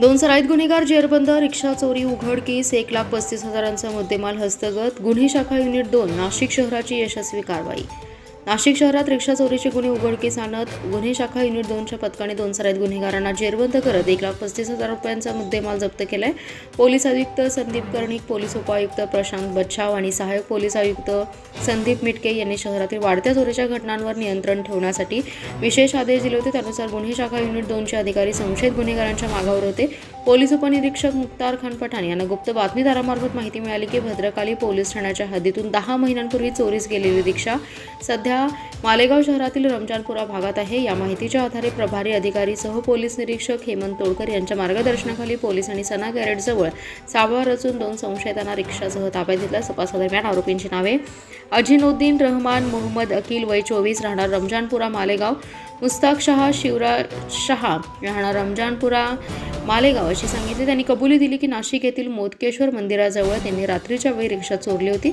दोन सराईत गुन्हेगार जेरबंद रिक्षा चोरी उघडकीस एक लाख पस्तीस हजारांचा मुद्देमाल हस्तगत. गुन्हे शाखा युनिट दोन नाशिक शहराची यशस्वी कारवाई नाशिक शहरात रिक्षा चोरीचे गुन्हे उघडकीस आणत गुन्हे शाखा युनिट दोनच्या पथकाने दोन सराईत गुन्हेगारांना जेरबंद करत एक लाख पस्तीस हजार रुपयांचा मुद्देमाल जप्त केलाय. पोलीस आयुक्त संदीप कर्णिक पोलीस उपायुक्त प्रशांत बच्छाव आणि सहाय्यक पोलीस आयुक्त संदीप मिटके यांनी शहरातील वाढत्या चोरीच्या घटनांवर नियंत्रण ठेवण्यासाठी विशेष आदेश दिले होते. त्यानुसार गुन्हे शाखा युनिट दोनचे अधिकारी संशयित गुन्हेगारांच्या मागावर होते. पोलीस उपनिरीक्षक मुक्तार खान पठाण यांना गुप्त बातमीदारामार्फत माहिती मिळाली की भद्रकाली पोलीस ठाण्याच्या हद्दीतून दहा महिन्यांपूर्वी चोरीस गेलेली रिक्षा सध्या मालेगाव शहरातील रमजानपुरा भागात आहे. या माहितीच्या आधारे प्रभारी अधिकारी सह पोलीस निरीक्षक हेमंत तोडकर यांच्या मार्गदर्शनाखाली पोलिसांनी सना गॅरेटजवळ साबा रचून दोन संशयितांना रिक्षासह ताब्यात घेतला. तपासादरम्यान आरोपींची नावे अजिनुद्दीन रहमान मोहम्मद अकील वय चोवीस राहणार रमजानपुरा मालेगाव. मुस्ताक शहा शिवराज शहा राहणार रमजानपुरा मालेगाव अशी सांगितली त्यांनी कबुली दिली की नाशिक येथील मोदकेश्वर मंदिराजवळ त्यांनी रात्रीच्या वेळी रिक्षा चोरली होती.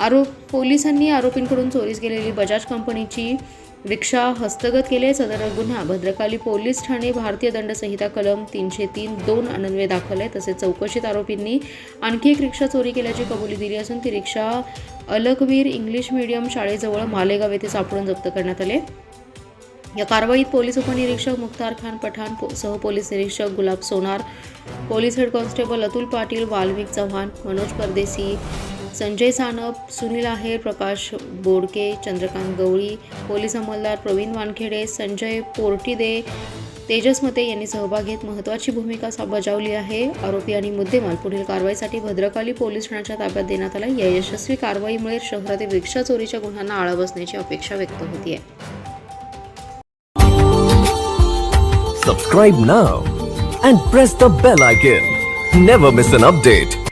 आरोप पोलिसांनी आरोपींकडून चोरीस गेलेली बजाज कंपनीची रिक्षा हस्तगत केले आहे. सदर गुन्हा भद्रकाली पोलीस ठाणे भारतीय दंड संहिता कलम तीनशे तीन दोन अनन्वये दाखल आहे तसेच चौकशीत आरोपींनी आणखी एक रिक्षा चोरी केल्याची कबुली दिली असून ती रिक्षा अलकवीर इंग्लिश मीडियम शाळेजवळ मालेगाव येथे सापडून जप्त करण्यात आले या कारवाईत पोलीस उपनिरीक्षक मुख्तार खान पठाण पो- सह पोलीस निरीक्षक Gulab Sonar police head constable Atul Patil Valmik Chavan Manoj Pardesi Sanjay Sanap Sunil Aher Prakash Bodke Chandrakant Gawali police अंमलदार Pravin Wankhede Sanjay Portide Tejas Mate यांनी सहभाग घेत महत्त्वाची भूमिका बजावली आहे आरोपी आणि मुद्देमाल पुढील कारवाईसाठी भद्रकाली पोलीस ठाण्याच्या ताब्यात देण्यात आला या यशस्वी कारवाईमुळे शहरातील रिक्षा चोरीच्या गुन्ह्यांना आळा बसण्याची अपेक्षा व्यक्त होती आहे Subscribe now and press the bell icon. Never miss an.